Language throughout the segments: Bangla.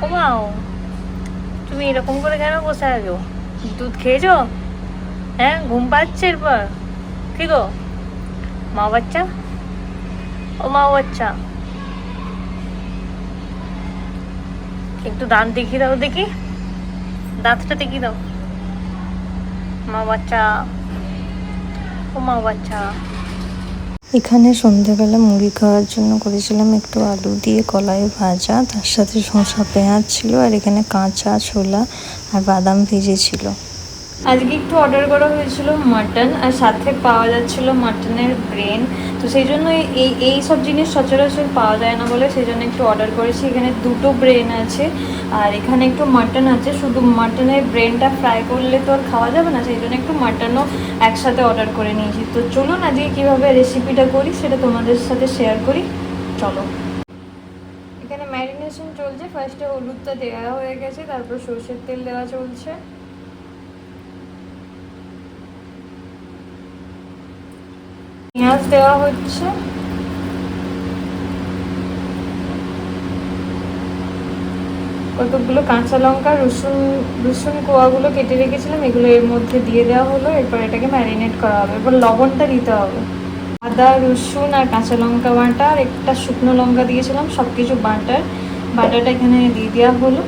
ঘুমাও তুমি এরকম করে কেন বসে আছো? দুধ খেয়েছো? হ্যাঁ ঘুম পাচ্ছে এরপর। কি গো? মা বাচ্চা? ও মা বাচ্চা। একটু দাঁত দেখিয়ে দাও দেখি। দাঁতটা দেখিয়ে দাও। মা বাচ্চা। ও মা বাচ্চা। এখানে সন্ধ্যেবেলা মুড়ি খাওয়ার জন্য করেছিলাম একটু আলু দিয়ে কলাই ভাজা, তার সাথে শসা পেঁয়াজ ছিল আর এখানে কাঁচা ছোলা আর বাদাম ভেজে ছিল আজকে একটু অর্ডার করা হয়েছিল মাটন আর সাথে পাওয়া যাচ্ছিল মাটনের ব্রেন তো সেই জন্য এই এই সব জিনিস সচরাচর পাওয়া যায় না বলে, সেই জন্য একটু অর্ডার করেছি। এখানে দুটো ব্রেন আছে, আর এখানে একটু মাটন আছে। শুধু মাটনের ব্রেনটা ফ্রাই করলে তো আর খাওয়া যাবে না, সেই জন্য একটু মাটনও একসাথে অর্ডার করে নিয়েছি। তো চলুন আজকে কীভাবে রেসিপিটা করি, সেটা তোমাদের সাথে শেয়ার করি। চলো। এখানে ম্যারিনেশন চলছে। ফার্স্টে হলুদটা দেওয়া হয়ে গেছে, তারপর সর্ষের তেল দেওয়া চলছে। পেঁয়াজ দেওয়া হচ্ছে। কতগুলো কাঁচা লঙ্কা, রসুন রসুন কোয়াগুলো কেটে রেখেছিলাম, এগুলো এর মধ্যে দিয়ে দেওয়া হলো, এরপর এটাকে ম্যারিনেট করা হবে। এরপর লবণটা দিতে হবে। আদা, রসুন আর কাঁচা লঙ্কা বাটা, আর একটা শুকনো লঙ্কা দিয়েছিলাম সব কিছু বাটার। বাটাটা এখানে দিয়ে দেওয়া হলো।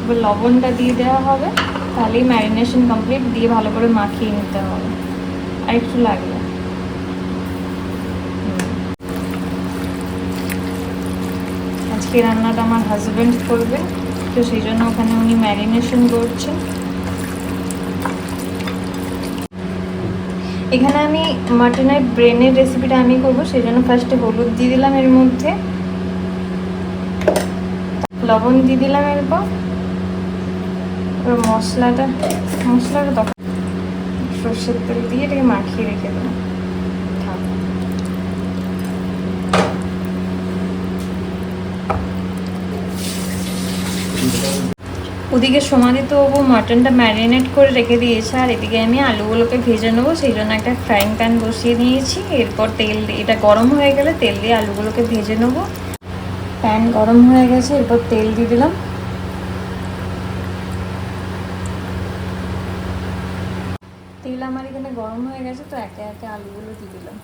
এবার লবণটা দিয়ে দেওয়া হবে। তাহলেই ম্যারিনেশন কমপ্লিট দিয়ে ভালো করে মাখিয়ে নিতে হবে। আর একটু আজকে রান্নাটা আমার হাজবেন্ড করবে, তো সেই জন্য ওখানে উনি ম্যারিনেশন করছেন এখানে আমি মাটনের ব্রেনের রেসিপিটা আমি করব, সেই জন্য ফার্স্টে হলুদ দিয়ে দিলাম এর মধ্যে। লবণ দিয়ে দিলাম এরপর। মশলাটা মশলাটা তখন সর্ষের তেল দিয়ে এটাকে মাখিয়ে রেখে দেবো। ওদিকে সমাধিত বাবু মাটনটা ম্যারিনেট করে রেখে দিয়েছে, আর এদিকে আমি আলুগুলোকে ভেজে নেব, সেই জন্য একটা ফ্রাইং প্যান বসিয়ে নিয়েছি এরপর তেল এটা গরম হয়ে গেলে তেল দিয়ে আলুগুলোকে ভেজে নেব। প্যান গরম হয়ে গেছে, এরপর তেল দিয়ে দিলাম তেল আমার এখানে হয়ে গেছে তো একে একে আলুগুলো দিয়ে দিলাম।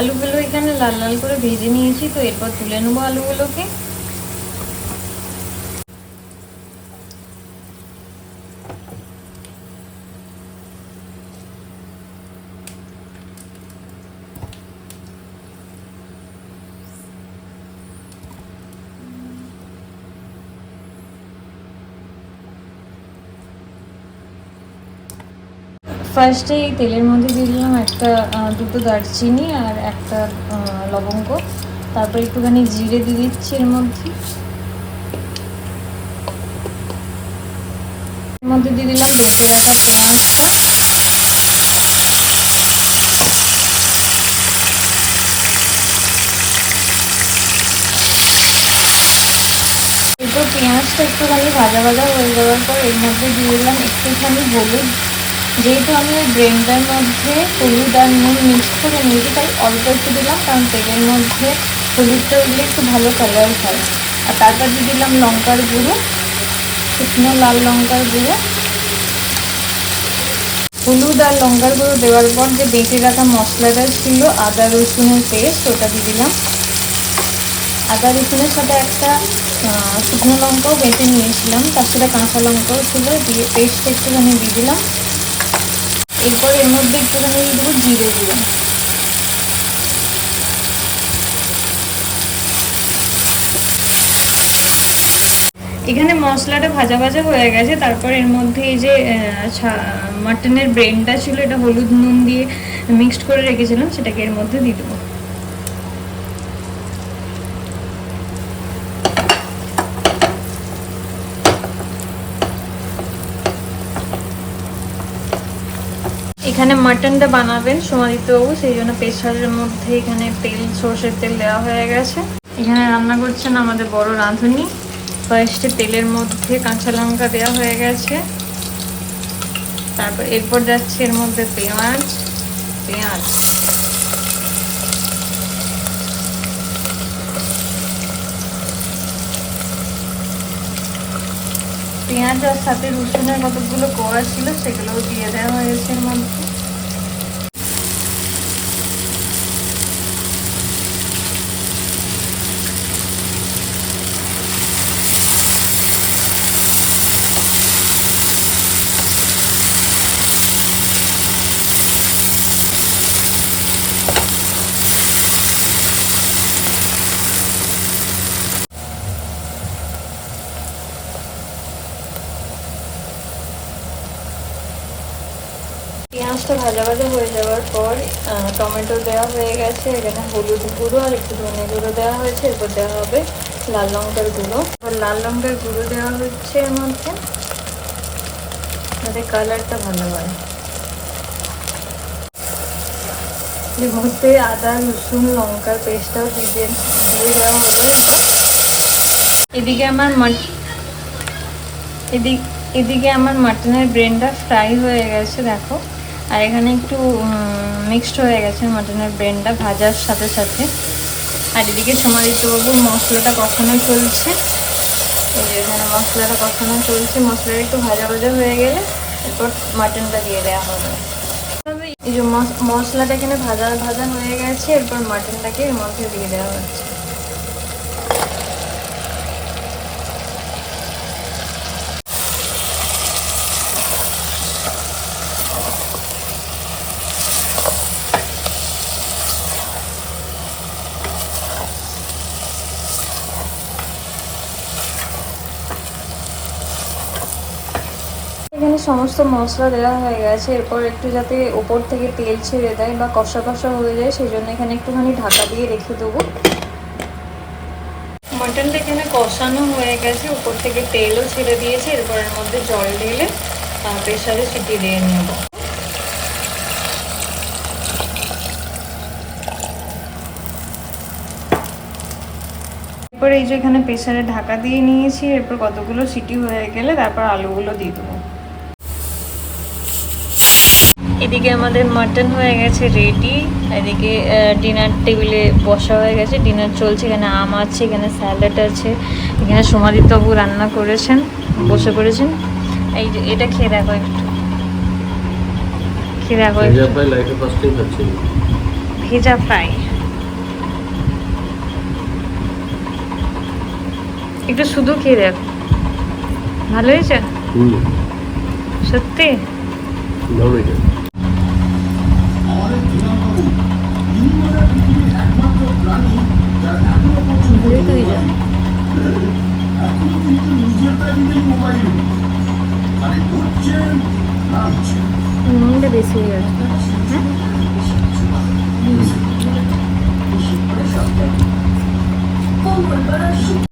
আলুগুলো এখানে লাল লাল করে ভেজে নিয়েছি, তো এরপর তুলে নেব আলুগুলোকে। ফার্স্টে এই তেলের মধ্যে দিয়ে দিলাম একটা দুটো দারচিনি আর একটা লবঙ্গ। তারপর একটুখানি জিরে দিয়ে দিচ্ছি এর মধ্যে। এর মধ্যে দিয়ে দিলাম বেটে রাখা পেঁয়াজটা এরপর পেঁয়াজটা একটুখানি ভাজা ভাজা হয়ে যাওয়ার পর এর মধ্যে দিয়ে দিলাম একটুখানি হলুদ যেহেতু আমি ওই ব্রেন্ডার মধ্যে হলুদ আর নুন মিক্স করে নিয়েছি, তাই অল্প একটু দিলাম, কারণ তেলের মধ্যে হলুদটা দিলে একটু ভালো কালার হয়। আর তারপর দিয়ে দিলাম লঙ্কার গুঁড়ো, শুকনো লাল লঙ্কার গুঁড়ো। হলুদ আর লঙ্কার গুঁড়ো দেওয়ার পর যে বেটে রাখা মশলাটা ছিল আদা রসুনের পেস্ট, ওটা দিয়ে দিলাম। আদা রসুনের সাথে একটা শুকনো লঙ্কাও বেটে নিয়েছিলাম, তার সাথে কাঁচা লঙ্কাও ছিল, দিয়ে পেস্ট একটুখানি দিয়ে দিলাম। এরপর এর মধ্যে একটুখানি দিয়ে দেবো জিরে গুঁড়ো। এখানে মশলাটা ভাজা ভাজা হয়ে গেছে, তারপর এর মধ্যে এই যে মাটনের ব্রেনটা ছিল, এটা হলুদ নুন দিয়ে মিক্সড করে রেখেছিলাম, সেটাকে এর মধ্যে দিয়ে দেবো। এখানে মাটনটা বানাবেন সোমাদিত্যবাবু বাবু সেই জন্য প্রেশারের মধ্যে এখানে তেল, সর্ষের তেল দেওয়া হয়ে গেছে। এখানে রান্না করছেন আমাদের বড় রাঁধুনি। ফার্স্টে তেলের মধ্যে কাঁচা লঙ্কা দেওয়া হয়ে গেছে। তারপর এরপর যাচ্ছে এর মধ্যে পেঁয়াজ। পেঁয়াজ। পেঁয়াজ আর সাথে রসুনের মতোগুলো করা ছিল সেগুলোও দিয়ে দেওয়া হয়েছে এর মধ্যে। পেঁয়াজটা ভাজা ভাজা হয়ে যাওয়ার পর টমেটো দেওয়া হয়ে গেছে, এখানে হলুদ গুঁড়ো আর একটু ধনে গুঁড়ো দেওয়া হয়েছে, এরপর দেওয়া হবে লাল লঙ্কার গুঁড়ো। এবার লাল লঙ্কার গুঁড়ো দেওয়া হচ্ছে এর মধ্যে, যাতে কালারটা ভালো হয়। এর মধ্যে আদা, রসুন, লঙ্কার পেস্টটাও দিয়ে দিয়ে দেওয়া হলো। এদিকে আমার এদিক এদিকে আমার মাটনের ব্রেনটা ফ্রাই হয়ে গেছে, দেখো। আর এখানে একটু মিক্সড হয়ে গেছে মাটনের ব্রেনটা ভাজার সাথে সাথে। আর এদিকে সমাদিত্যবাবুর মশলাটা কখনো চলছে। এই যে এখানে মশলাটা কখনো চলছে, মশলাটা একটু ভাজা ভাজা হয়ে গেলে এরপর মাটনটা দিয়ে দেওয়া হবে। এই যে মশ- মশলাটা এখানে ভাজা ভাজা হয়ে গেছে, এরপর মাটনটাকে এর মধ্যে দিয়ে দেওয়া হচ্ছে। এখানে সমস্ত মশলা দেওয়া হয়ে গেছে। এরপর একটু যাতে ওপর থেকে তেল ছেড়ে দেয় বা কষা কষা হয়ে যায় সেই জন্য এখানে একটুখানি ঢাকা দিয়ে রেখে দেবো। মাটনটা এখানে কষানো হয়ে গেছে। উপর থেকে তেলও ছেড়ে দিয়েছে। এরপর এর মধ্যে জল ঢেলে প্রেশারে সিটি দিয়ে নেব। এরপর এই যে এখানে প্রেশারে ঢাকা দিয়ে নিয়েছি। এরপর কতগুলো সিটি হয়ে গেলে তারপর আলুগুলো দিয়ে দেবো। এদিকে আমাদের মাটন হয়ে গেছে রেডি এদিকে ডিনার টেবিলে বসা হয়ে গেছে ডিনার চলছে এখানে আম আছে এখানে স্যালাড আছে এখানে সমাদিত্যবাবু রান্না করেছেন বসে করেছেন এই যে এটা খেয়ে দেখো একটু। খেয়ে দেখো। ভেজা ফ্রাই ভেজা একটু শুধু খেয়ে দেখো। ভালো হয়েছে? সত্যি? ভালো হয়েছে। নুনটা বেশি হয়ে গেছে হ্যাঁ